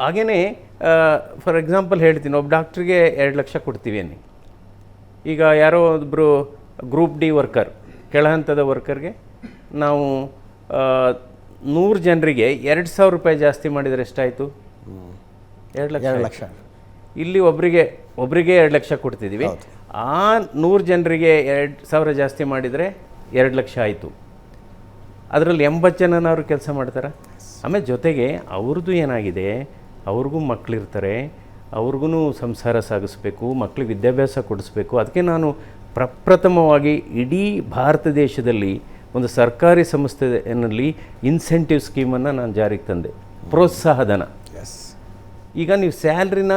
ಹಾಗೆಯೇ for example ಹೇಳ್ತೀನಿ ಒಬ್ಬ ಡಾಕ್ಟ್ರಿಗೆ ಎರಡು ಲಕ್ಷ ಕೊಡ್ತೀವಿ ಅನ್ನಿ. ಈಗ ಯಾರೋ ಒಬ್ಬರು ಗ್ರೂಪ್ ಡಿ ವರ್ಕರ್ ಕೆಳಹಂತದ ವರ್ಕರ್ಗೆ ನಾವು ನೂರು ಜನರಿಗೆ ಎರಡು ಸಾವಿರ ರೂಪಾಯಿ ಜಾಸ್ತಿ ಮಾಡಿದರೆ ಎಷ್ಟಾಯಿತು? ಎರಡು ಲಕ್ಷ ಎರಡು ಲಕ್ಷ. ಇಲ್ಲಿ ಒಬ್ಬರಿಗೆ ಒಬ್ಬರಿಗೆ ಎರಡು ಲಕ್ಷ ಕೊಡ್ತಿದ್ದೀವಿ ಆ ನೂರು ಜನರಿಗೆ ಎರಡು ಸಾವಿರ ಜಾಸ್ತಿ ಮಾಡಿದರೆ ಎರಡು ಲಕ್ಷ ಆಯಿತು. ಅದರಲ್ಲಿ ಎಂಬತ್ತು ಜನನವರು ಕೆಲಸ ಮಾಡ್ತಾರೆ? ಆಮೇಲೆ ಜೊತೆಗೆ ಅವ್ರದ್ದು ಏನಾಗಿದೆ? ಅವ್ರಿಗೂ ಮಕ್ಕಳಿರ್ತಾರೆ ಅವ್ರಿಗೂ ಸಂಸಾರ ಸಾಗಿಸ್ಬೇಕು ಮಕ್ಕಳಿಗೆ ವಿದ್ಯಾಭ್ಯಾಸ ಕೊಡಿಸ್ಬೇಕು. ಅದಕ್ಕೆ ನಾನು ಪ್ರಪ್ರಥಮವಾಗಿ ಇಡೀ ಭಾರತ ದೇಶದಲ್ಲಿ ಒಂದು ಸರ್ಕಾರಿ ಸಂಸ್ಥೆಯಲ್ಲಿ ಇನ್ಸೆಂಟಿವ್ ಸ್ಕೀಮನ್ನು ನಾನು ಜಾರಿಗೆ ತಂದೆ. ಪ್ರೋತ್ಸಾಹಧನ. ಎಸ್ ಈಗ ನೀವು ಸ್ಯಾಲ್ರಿನ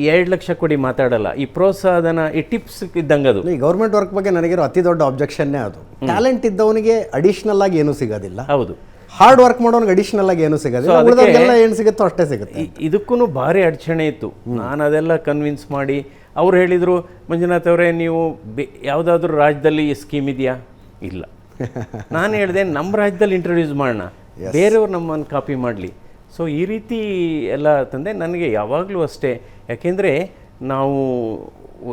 ಎರಡು ಲಕ್ಷ ಕೊಡಿ ಮಾತಾಡಲ್ಲ ಈ ಪ್ರೋತ್ಸಾಹಧನ ಈ ಟಿಪ್ಸ್ ಇದ್ದಂಗೆ ಅದು. ಈ ಗೌರ್ಮೆಂಟ್ ವರ್ಕ್ ಬಗ್ಗೆ ನನಗಿರೋ ಅತಿ ದೊಡ್ಡ ಅಬ್ಜೆಕ್ಷನ್ನೇ ಅದು. ಟ್ಯಾಲೆಂಟ್ ಇದ್ದವನಿಗೆ ಅಡಿಷ್ನಲ್ ಆಗಿ ಏನೂ ಸಿಗೋದಿಲ್ಲ. ಹೌದು. ಹಾರ್ಡ್ ವರ್ಕ್ ಮಾಡೋನ್ಗೆ ಅಡಿಷನಲ್ ಆಗಿ ಏನು ಸಿಗೋದಿಲ್ಲ. ಏನು ಸಿಗುತ್ತೋ ಅಷ್ಟೇ ಸಿಗುತ್ತೆ. ಇದಕ್ಕೂ ಭಾರಿ ಅಡಚಣೆ ಇತ್ತು. ನಾನು ಅದೆಲ್ಲ ಕನ್ವಿನ್ಸ್ ಮಾಡಿ ಅವ್ರು ಹೇಳಿದರು ಮಂಜುನಾಥ್ ಅವರೇ ನೀವು ಬೆ ಯಾವುದಾದ್ರೂ ರಾಜ್ಯದಲ್ಲಿ ಈ ಸ್ಕೀಮ್ ಇದೆಯಾ? ಇಲ್ಲ. ನಾನು ಹೇಳಿದೆ ನಮ್ಮ ರಾಜ್ಯದಲ್ಲಿ ಇಂಟ್ರೊಡ್ಯೂಸ್ ಮಾಡೋಣ ಬೇರೆಯವ್ರು ನಮ್ಮನ್ನು ಕಾಪಿ ಮಾಡಲಿ. ಸೊ ಈ ರೀತಿ ಎಲ್ಲ ತಂದೆ ನನಗೆ ಯಾವಾಗಲೂ ಅಷ್ಟೇ. ಯಾಕೆಂದರೆ ನಾವು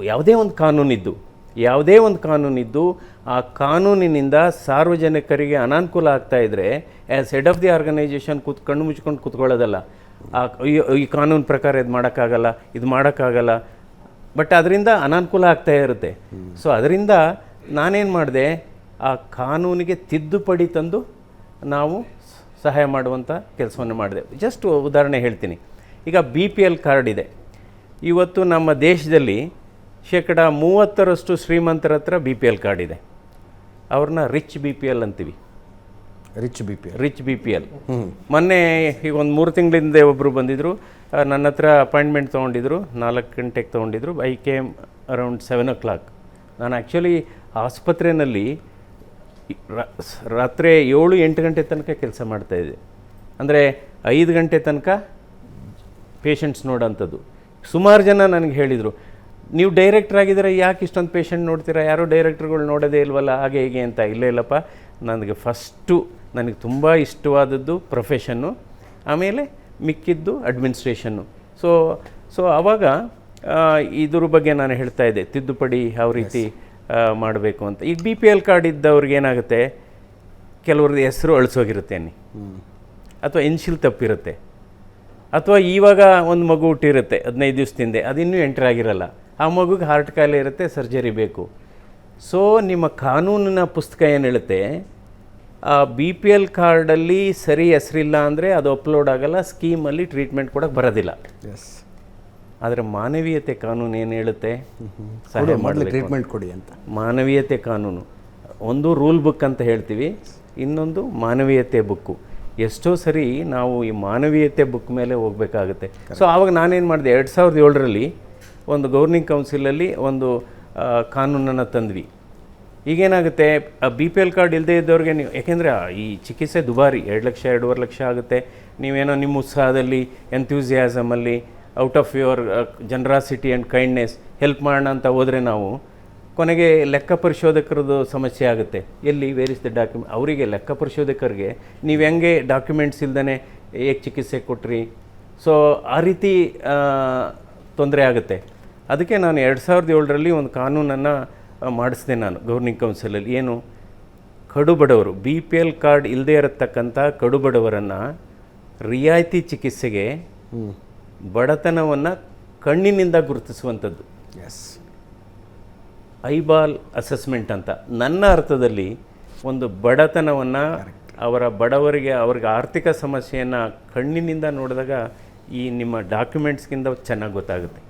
ಯಾವುದೇ ಒಂದು ಕಾನೂನಿದ್ದು ಯಾವುದೇ ಒಂದು ಕಾನೂನಿದ್ದು ಆ ಕಾನೂನಿನಿಂದ ಸಾರ್ವಜನಿಕರಿಗೆ ಅನಾನುಕೂಲ ಆಗ್ತಾ ಇದ್ದರೆ as head of the organisation ಕೂತ್ ಕಣ್ಣು ಮುಚ್ಕೊಂಡು ಕೂತ್ಕೊಳ್ಳೋದಲ್ಲ. ಆ ಈ- ಈ ಕಾನೂನು ಪ್ರಕಾರ ಇದು ಮಾಡೋಕ್ಕಾಗಲ್ಲ ಇದು ಮಾಡೋಕ್ಕಾಗಲ್ಲ. ಬಟ್ ಅದರಿಂದ ಅನಾನುಕೂಲ ಆಗ್ತಾ ಇರುತ್ತೆ. ಸೊ ಅದರಿಂದ ನಾನೇನು ಮಾಡಿದೆ ಆ ಕಾನೂನಿಗೆ ತಿದ್ದುಪಡಿ ತಂದು ನಾವು ಸಹಾಯ ಮಾಡುವಂಥ ಕೆಲಸವನ್ನು ಮಾಡಿದೆ. ಜಸ್ಟ್ ಉದಾಹರಣೆ ಹೇಳ್ತೀನಿ. ಈಗ ಬಿ ಪಿ ಎಲ್ ಕಾರ್ಡ್ ಇದೆ. ಇವತ್ತು ನಮ್ಮ ದೇಶದಲ್ಲಿ ಶೇಕಡ ಮೂವತ್ತರಷ್ಟು ಶ್ರೀಮಂತರ ಹತ್ರ ಬಿ ಪಿ ಎಲ್ ಕಾರ್ಡ್ ಇದೆ. ಅವ್ರನ್ನ ರಿಚ್ ಬಿ ಪಿ ಎಲ್ ಅಂತೀವಿ. Rich B P rich B P L ಮೊನ್ನೆ ಈಗ ಒಂದು ಮೂರು ತಿಂಗಳಿಂದ ಒಬ್ಬರು ಬಂದಿದ್ದರು ನನ್ನ ಹತ್ರ ಅಪಾಯಿಂಟ್ಮೆಂಟ್ ತೊಗೊಂಡಿದ್ರು. ನಾಲ್ಕು ಗಂಟೆಗೆ ತೊಗೊಂಡಿದ್ರು. I came around seven o'clock ನಾನು ಆ್ಯಕ್ಚುಲಿ ಆಸ್ಪತ್ರೆಯಲ್ಲಿ ರಾತ್ರಿ ಏಳು ಎಂಟು ಗಂಟೆ ತನಕ ಕೆಲಸ ಮಾಡ್ತಾಯಿದ್ದೆ ಅಂದರೆ ಐದು ಗಂಟೆ ತನಕ ಪೇಷಂಟ್ಸ್ ನೋಡೋಂಥದ್ದು. ಸುಮಾರು ಜನ ನನಗೆ ಹೇಳಿದರು ನೀವು ಡೈರೆಕ್ಟರ್ ಆಗಿದ್ರೆ ಯಾಕೆ ಇಷ್ಟೊಂದು ಪೇಷಂಟ್ ನೋಡ್ತೀರಾ? ಯಾರೋ ಡೈರೆಕ್ಟ್ರುಗಳು ನೋಡೋದೇ ಇಲ್ವಲ್ಲ ಹಾಗೆ ಹೀಗೆ ಅಂತ. ಇಲ್ಲೇ ಇಲ್ಲಪ್ಪ. ನನಗೆ ಫಸ್ಟು ನನಗೆ ತುಂಬ ಇಷ್ಟವಾದದ್ದು ಪ್ರೊಫೆಷನ್ನು ಆಮೇಲೆ ಮಿಕ್ಕಿದ್ದು ಅಡ್ಮಿನಿಸ್ಟ್ರೇಷನ್ನು ಸೊ ಸೊ ಆವಾಗ ಇದ್ರ ಬಗ್ಗೆ ನಾನು ಹೇಳ್ತಾ ಇದ್ದೆ. ತಿದ್ದುಪಡಿ ಯಾವ ರೀತಿ ಮಾಡಬೇಕು ಅಂತ. ಈಗ ಬಿ ಪಿ ಎಲ್ ಕಾರ್ಡ್ ಇದ್ದವ್ರಿಗೆ ಏನಾಗುತ್ತೆ? ಕೆಲವ್ರದ್ದು ಹೆಸರು ಅಳಿಸೋಗಿರುತ್ತೆ ಅನ್ನಿ. ಅಥವಾ ಎನ್ಶಿಲ್ ತಪ್ಪಿರುತ್ತೆ. ಅಥವಾ ಇವಾಗ ಒಂದು ಮಗು ಹುಟ್ಟಿರುತ್ತೆ ಹದಿನೈದು ದಿವಸದಿಂದ. ಅದಿನ್ನೂ ಎಂಟ್ರಿ ಆಗಿರಲ್ಲ. ಆ ಮಗುಗೆ ಹಾರ್ಟ್ ಕಾಯಿಲೆ ಇರುತ್ತೆ ಸರ್ಜರಿ ಬೇಕು. ಸೊ ನಿಮ್ಮ ಕಾನೂನಿನ ಪುಸ್ತಕ ಏನು ಹೇಳುತ್ತೆ ಆ ಬಿ ಪಿ ಎಲ್ ಕಾರ್ಡಲ್ಲಿ ಸರಿ ಹೆಸರಿಲ್ಲ ಅಂದರೆ ಅದು ಅಪ್ಲೋಡ್ ಆಗಲ್ಲ ಸ್ಕೀಮಲ್ಲಿ ಟ್ರೀಟ್ಮೆಂಟ್ ಕೊಡೋಕೆ ಬರೋದಿಲ್ಲ. ಎಸ್ ಆದರೆ ಮಾನವೀಯತೆ ಕಾನೂನು ಏನು ಹೇಳುತ್ತೆ? ಸಹಾಯ ಮಾಡಲಿ ಟ್ರೀಟ್ಮೆಂಟ್ ಕೊಡಿ ಅಂತ. ಮಾನವೀಯತೆ ಕಾನೂನು. ಒಂದು ರೂಲ್ ಬುಕ್ ಅಂತ ಹೇಳ್ತೀವಿ ಇನ್ನೊಂದು ಮಾನವೀಯತೆ ಬುಕ್ಕು ಎಷ್ಟೋ ಸರಿ ನಾವು ಈ ಮಾನವೀಯತೆ ಬುಕ್ ಮೇಲೆ ಹೋಗಬೇಕಾಗುತ್ತೆ. ಸೊ ಆವಾಗ ನಾನೇನು ಮಾಡಿದೆ ಎರಡು ಸಾವಿರದ ಏಳರಲ್ಲಿ ಒಂದು ಗೌರ್ನಿಂಗ್ ಕೌನ್ಸಿಲಲ್ಲಿ ಒಂದು ಕಾನೂನನ್ನು ತಂದ್ವಿ. ಈಗೇನಾಗುತ್ತೆ ಬಿ ಪಿ ಎಲ್ ಕಾರ್ಡ್ ಇಲ್ಲದೇ ಇದ್ದವ್ರಿಗೆ ನೀವು, ಯಾಕೆಂದರೆ ಈ ಚಿಕಿತ್ಸೆ ದುಬಾರಿ, ಎರಡು ಲಕ್ಷ, ಎರಡೂವರೆ ಲಕ್ಷ ಆಗುತ್ತೆ. ನೀವೇನೋ ನಿಮ್ಮ ಉತ್ಸಾಹದಲ್ಲಿ ಎಂಥ್ಯೂಸಿಯಾಸಮಲ್ಲಿ out of your generosity and kindness help ಮಾಡೋಣ ಅಂತ ಹೋದರೆ ನಾವು, ಕೊನೆಗೆ ಲೆಕ್ಕ ಪರಿಶೋಧಕರದ್ದು ಸಮಸ್ಯೆ ಆಗುತ್ತೆ. ಎಲ್ಲಿ ವೇರ್ ದ ಡಾಕ್ಯುಮೆಂಟ್ ಅವರಿಗೆ ಲೆಕ್ಕ ಪರಿಶೋಧಕರಿಗೆ, ನೀವು ಹೆಂಗೆ ಡಾಕ್ಯುಮೆಂಟ್ಸ್ ಇಲ್ದೇ ಹೇಗೆ ಚಿಕಿತ್ಸೆ ಕೊಟ್ರಿ? ಸೊ ಆ ರೀತಿ ತೊಂದರೆ ಆಗುತ್ತೆ. ಅದಕ್ಕೆ ನಾನು ಎರಡು ಸಾವಿರದ ಏಳರಲ್ಲಿ ಒಂದು ಕಾನೂನನ್ನು ಮಾಡಿಸಿದೆ ನಾನು ಗೌರ್ನಿಂಗ್ ಕೌನ್ಸಿಲಲ್ಲಿ. ಏನು? ಕಡು ಬಡವರು ಬಿ ಪಿ ಎಲ್ ಕಾರ್ಡ್ ಇಲ್ಲದೇ ಇರತಕ್ಕಂಥ ಕಡು ಬಡವರನ್ನು ರಿಯಾಯಿತಿ ಚಿಕಿತ್ಸೆಗೆ ಬಡತನವನ್ನು ಕಣ್ಣಿನಿಂದ ಗುರುತಿಸುವಂಥದ್ದು. ಎಸ್ ಐಬಾಲ್ ಅಸೆಸ್ಮೆಂಟ್ ಅಂತ. ನನ್ನ ಅರ್ಥದಲ್ಲಿ ಒಂದು ಬಡತನವನ್ನು ಅವರ ಬಡವರಿಗೆ ಅವ್ರಿಗೆ ಆರ್ಥಿಕ ಸಮಸ್ಯೆಯನ್ನು ಕಣ್ಣಿನಿಂದ ನೋಡಿದಾಗ ಈ ನಿಮ್ಮ ಡಾಕ್ಯುಮೆಂಟ್ಸ್ಗಿಂತ ಚೆನ್ನಾಗಿ ಗೊತ್ತಾಗುತ್ತೆ.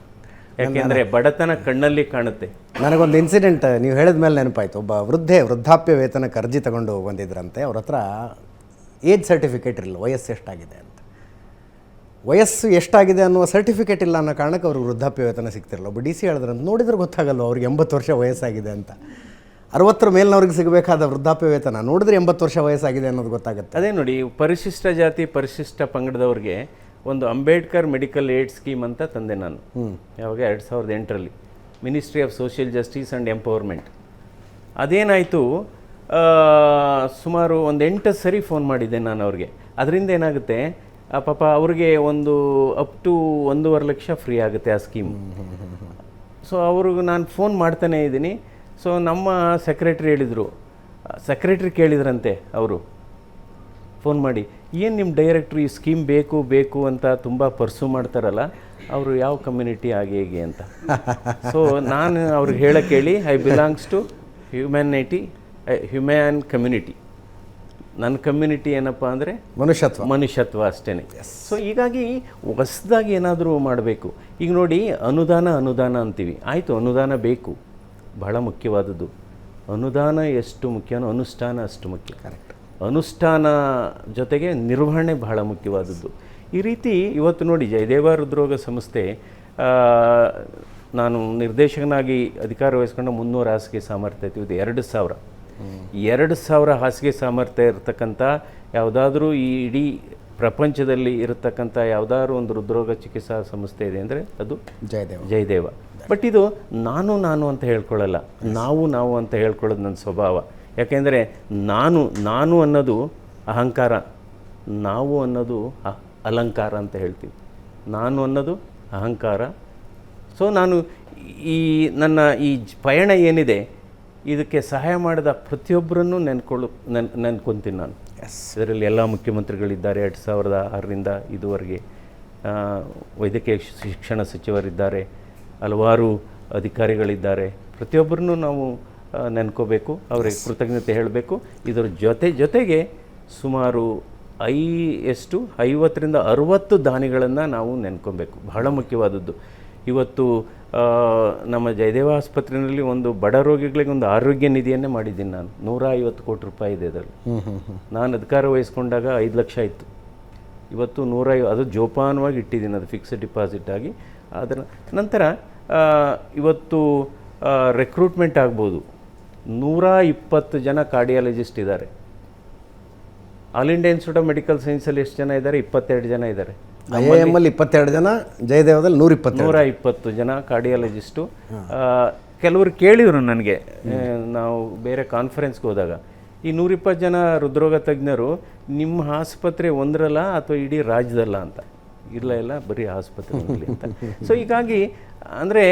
ಯಾಕೆಂದರೆ ಬಡತನ ಕಣ್ಣಲ್ಲಿ ಕಾಣುತ್ತೆ. ನನಗೊಂದು ಇನ್ಸಿಡೆಂಟ್ ನೀವು ಹೇಳಿದ ಮೇಲೆ ನೆನಪಾಯ್ತು. ಒಬ್ಬ ವೃದ್ಧೆ ವೃದ್ಧಾಪ್ಯ ವೇತನಕ್ಕೆ ಅರ್ಜಿ ತಗೊಂಡು ಬಂದಿದ್ರಂತೆ. ಅವ್ರ ಹತ್ರ ಏಜ್ ಸರ್ಟಿಫಿಕೇಟ್ ಇರಲಿಲ್ಲ ವಯಸ್ಸು ಎಷ್ಟಾಗಿದೆ ಅಂತ. ವಯಸ್ಸು ಎಷ್ಟಾಗಿದೆ ಅನ್ನುವ ಸರ್ಟಿಫಿಕೇಟ್ ಇಲ್ಲ ಅನ್ನೋ ಕಾರಣಕ್ಕೆ ಅವ್ರಿಗೆ ವೃದ್ಧಾಪ್ಯ ವೇತನ ಸಿಗ್ತಿರಲ್ಲ ಒಬ್ಬ ಡಿ ಸಿ ಹೇಳಿದ್ರಂತ ನೋಡಿದ್ರೆ ಗೊತ್ತಾಗಲ್ಲ ಅವ್ರಿಗೆ ಎಂಬತ್ತು ವರ್ಷ ವಯಸ್ಸಾಗಿದೆ ಅಂತ? ಅರವತ್ತರ ಮೇಲಿನವ್ರಿಗೆ ಸಿಗಬೇಕಾದ ವೃದ್ಧಾಪ್ಯ ವೇತನ ನೋಡಿದ್ರೆ ಎಂಬತ್ತು ವರ್ಷ ವಯಸ್ಸಾಗಿದೆ ಅನ್ನೋದು ಗೊತ್ತಾಗುತ್ತೆ. ಅದೇ ನೋಡಿ ಪರಿಶಿಷ್ಟ ಜಾತಿ ಪರಿಶಿಷ್ಟ ಪಂಗಡದವ್ರಿಗೆ ಒಂದು ಅಂಬೇಡ್ಕರ್ ಮೆಡಿಕಲ್ ಏಡ್ ಸ್ಕೀಮ್ ಅಂತ ತಂದೆ ನಾನು. ಯಾವಾಗ ಎರಡು ಸಾವಿರದ ಎಂಟರಲ್ಲಿ. Ministry of social justice and empowerment ಅದೇನಾಯಿತು ಸುಮಾರು ಒಂದು ಎಂಟು ಸರಿ ಫೋನ್ ಮಾಡಿದ್ದೆ ನಾನು ಅವ್ರಿಗೆ. ಅದರಿಂದ ಏನಾಗುತ್ತೆ ಪಾಪ ಅವ್ರಿಗೆ ಒಂದು ಅಪ್ ಟು ಒಂದೂವರೆ ಲಕ್ಷ ಫ್ರೀ ಆಗುತ್ತೆ ಆ ಸ್ಕೀಮ್. ಸೊ ಅವ್ರಿಗೆ ನಾನು ಫೋನ್ ಮಾಡ್ತಾನೇ ಇದ್ದೀನಿ. ಸೊ ನಮ್ಮ ಸೆಕ್ರೆಟ್ರಿ ಹೇಳಿದರು. ಸೆಕ್ರೆಟ್ರಿ ಕೇಳಿದ್ರಂತೆ ಅವರು. ಫೋನ್ ಮಾಡಿ ಏನು ನಿಮ್ಮ ಡೈರೆಕ್ಟ್ರು ಈ ಸ್ಕೀಮ್ ಬೇಕು ಬೇಕು ಅಂತ ತುಂಬ ಪರ್ಸು ಮಾಡ್ತಾರಲ್ಲ ಅವರು ಯಾವ ಕಮ್ಯುನಿಟಿ ಹಾಗೆ ಹೇಗೆ ಅಂತ. ಸೊ ನಾನು ಅವ್ರಿಗೆ ಹೇಳಕ್ಕೆ ಹೇಳಿ I belongs to humanity human community ನನ್ನ ಕಮ್ಯುನಿಟಿ ಏನಪ್ಪ ಅಂದರೆ ಮನುಷ್ಯತ್ವ. ಮನುಷ್ಯತ್ವ ಅಷ್ಟೇ ಸೊ ಹೀಗಾಗಿ ಹೊಸ್ದಾಗಿ ಏನಾದರೂ ಮಾಡಬೇಕು. ಈಗ ನೋಡಿ ಅನುದಾನ ಅನುದಾನ ಅಂತೀವಿ. ಆಯಿತು ಅನುದಾನ ಬೇಕು. ಬಹಳ ಮುಖ್ಯವಾದದ್ದು. ಅನುದಾನ ಎಷ್ಟು ಮುಖ್ಯನೋ ಅನುಷ್ಠಾನ ಅಷ್ಟು ಮುಖ್ಯ. ಕರೆಕ್ಟ್ ಅನುಷ್ಠಾನ ಜೊತೆಗೆ ನಿರ್ವಹಣೆ ಬಹಳ ಮುಖ್ಯವಾದದ್ದು. ಈ ರೀತಿ ಇವತ್ತು ನೋಡಿ ಜಯದೇವ ಹೃದ್ರೋಗ ಸಂಸ್ಥೆ ನಾನು ನಿರ್ದೇಶಕನಾಗಿ ಅಧಿಕಾರ ವಹಿಸ್ಕೊಂಡು ಮುನ್ನೂರು ಹಾಸಿಗೆ ಸಾಮರ್ಥ್ಯ ಇದೆ ಇದು ಎರಡು ಸಾವಿರ. ಎರಡು ಸಾವಿರ ಹಾಸಿಗೆ ಸಾಮರ್ಥ್ಯ ಇರತಕ್ಕಂಥ ಯಾವುದಾದ್ರೂ ಈ ಇಡೀ ಪ್ರಪಂಚದಲ್ಲಿ ಇರತಕ್ಕಂಥ ಯಾವುದಾದ್ರೂ ಒಂದು ಹೃದ್ರೋಗ ಚಿಕಿತ್ಸಾ ಸಂಸ್ಥೆ ಇದೆ ಅಂದರೆ ಅದು ಜಯದೇವ. ಜಯದೇವ. ಬಟ್ ಇದು ನಾನು ನಾನು ಅಂತ ಹೇಳ್ಕೊಳ್ಳಲ್ಲ. ನಾವು ನಾವು ಅಂತ ಹೇಳ್ಕೊಳ್ಳೋದು ನನ್ನ ಸ್ವಭಾವ. ಯಾಕೆಂದರೆ ನಾನು ನಾನು ಅನ್ನೋದು ಅಹಂಕಾರ ನಾವು ಅನ್ನೋದು ಅಲಂಕಾರ ಅಂತ ಹೇಳ್ತೀವಿ. ನಾನು ಅನ್ನೋದು ಅಹಂಕಾರ. ಸೊ ನಾನು ಈ ನನ್ನ ಈ ಪಯಣ ಏನಿದೆ ಇದಕ್ಕೆ ಸಹಾಯ ಮಾಡಿದ ಪ್ರತಿಯೊಬ್ಬರನ್ನು ನೆನ್ಕೊಳ್ಳು ನೆನ್ ನೆನ್ಕೊತೀನಿ ನಾನು. ಎಸ್ ಇದರಲ್ಲಿ ಎಲ್ಲ ಮುಖ್ಯಮಂತ್ರಿಗಳಿದ್ದಾರೆ ಎರಡು ಸಾವಿರದ ಆರರಿಂದ ಇದುವರೆಗೆ. ವೈದ್ಯಕೀಯ ಶಿಕ್ಷಣ ಸಚಿವರಿದ್ದಾರೆ ಹಲವಾರು ಅಧಿಕಾರಿಗಳಿದ್ದಾರೆ. ಪ್ರತಿಯೊಬ್ಬರನ್ನು ನಾವು ನೆನ್ಕೋಬೇಕು ಅವರಿಗೆ ಕೃತಜ್ಞತೆ ಹೇಳಬೇಕು. ಇದರ ಜೊತೆ ಜೊತೆಗೆ ಸುಮಾರು ಐ ಎಷ್ಟು ಐವತ್ತರಿಂದ ಅರುವತ್ತು ದಾನಿಗಳನ್ನು ನಾವು ನೆನ್ಕೊಬೇಕು. ಬಹಳ ಮುಖ್ಯವಾದದ್ದು. ಇವತ್ತು ನಮ್ಮ ಜಯದೇವ ಆಸ್ಪತ್ರೆಯಲ್ಲಿ ಒಂದು ಬಡ ರೋಗಿಗಳಿಗೆ ಒಂದು ಆರೋಗ್ಯ ನಿಧಿಯನ್ನೇ ಮಾಡಿದ್ದೀನಿ ನಾನು. ನೂರ ಐವತ್ತು ಕೋಟಿ ರೂಪಾಯಿ ಇದೆ ಅದರಲ್ಲಿ ನಾನು ಅಧಿಕಾರ ವಹಿಸ್ಕೊಂಡಾಗ ಐದು ಲಕ್ಷ ಇತ್ತು ಇವತ್ತು ನೂರ ಐವ- ಅದು ಜೋಪಾನವಾಗಿ ಇಟ್ಟಿದ್ದೀನಿ ಅದು ಫಿಕ್ಸ್ಡ್ ಡಿಪಾಸಿಟ್ ಆಗಿ. ಅದರ ನಂತರ ಇವತ್ತು ರೆಕ್ರೂಟ್ಮೆಂಟ್ ಆಗ್ಬೋದು. ನೂರ ಇಪ್ಪತ್ತು ಜನ ಕಾರ್ಡಿಯಾಲಜಿಸ್ಟ್ ಇದ್ದಾರೆ. All India institute of medical ಸೈನ್ಸಲ್ಲಿ ಎಷ್ಟು ಜನ ಇದ್ದಾರೆ? ಇಪ್ಪತ್ತೆರಡು ಜನ ಇದ್ದಾರೆ. ಐ ಇಪ್ಪತ್ತೆರಡು ಜನ ಜಯದೇವದಲ್ಲಿ ನೂರ ಇಪ್ಪತ್ತು ನೂರ ಇಪ್ಪತ್ತು ಜನ ಕಾರ್ಡಿಯಾಲಜಿಸ್ಟು ಕೆಲವರು ಕೇಳಿದರು ನನಗೆ ನಾವು ಬೇರೆ ಕಾನ್ಫರೆನ್ಸ್ಗೆ ಹೋದಾಗ. ಈ ನೂರಿಪ್ಪತ್ತು ಜನ ಹೃದ್ರೋಗ ತಜ್ಞರು ನಿಮ್ಮ ಆಸ್ಪತ್ರೆ ಒಂದರಲ್ಲ ಅಥವಾ ಇಡೀ ರಾಜ್ಯದಲ್ಲ ಅಂತ? ಇಲ್ಲ ಇಲ್ಲ ಬರೀ ಆಸ್ಪತ್ರೆ ಅಂತ. ಸೊ ಹೀಗಾಗಿ ಅಂದರೆ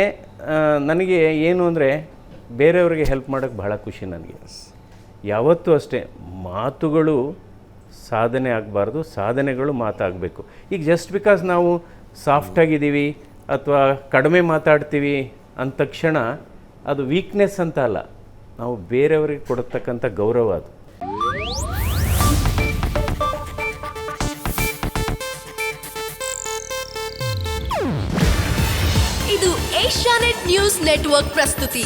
ನನಗೆ ಏನು ಅಂದರೆ ಬೇರೆಯವರಿಗೆ ಹೆಲ್ಪ್ ಮಾಡೋಕ್ಕೆ ಬಹಳ ಖುಷಿ ನನಗೆ. ಯಾವತ್ತೂ ಅಷ್ಟೇ ಮಾತುಗಳು ಸಾಧನೆ ಆಗಬಾರ್ದು ಸಾಧನೆಗಳು ಮಾತಾಗಬೇಕು. ಈಗ ಜಸ್ಟ್ ಬಿಕಾಸ್ ನಾವು ಸಾಫ್ಟಾಗಿದ್ದೀವಿ ಅಥವಾ ಕಡಿಮೆ ಮಾತಾಡ್ತೀವಿ ಅಂದ ತಕ್ಷಣ ಅದು ವೀಕ್ನೆಸ್ ಅಂತ ಅಲ್ಲ ನಾವು ಬೇರೆಯವರಿಗೆ ಕೊಡತಕ್ಕಂಥ ಗೌರವ ಅದು. ಇದು ಏಷ್ಯಾನೆಟ್ ನ್ಯೂಸ್ ನೆಟ್ವರ್ಕ್ ಪ್ರಸ್ತುತಿ.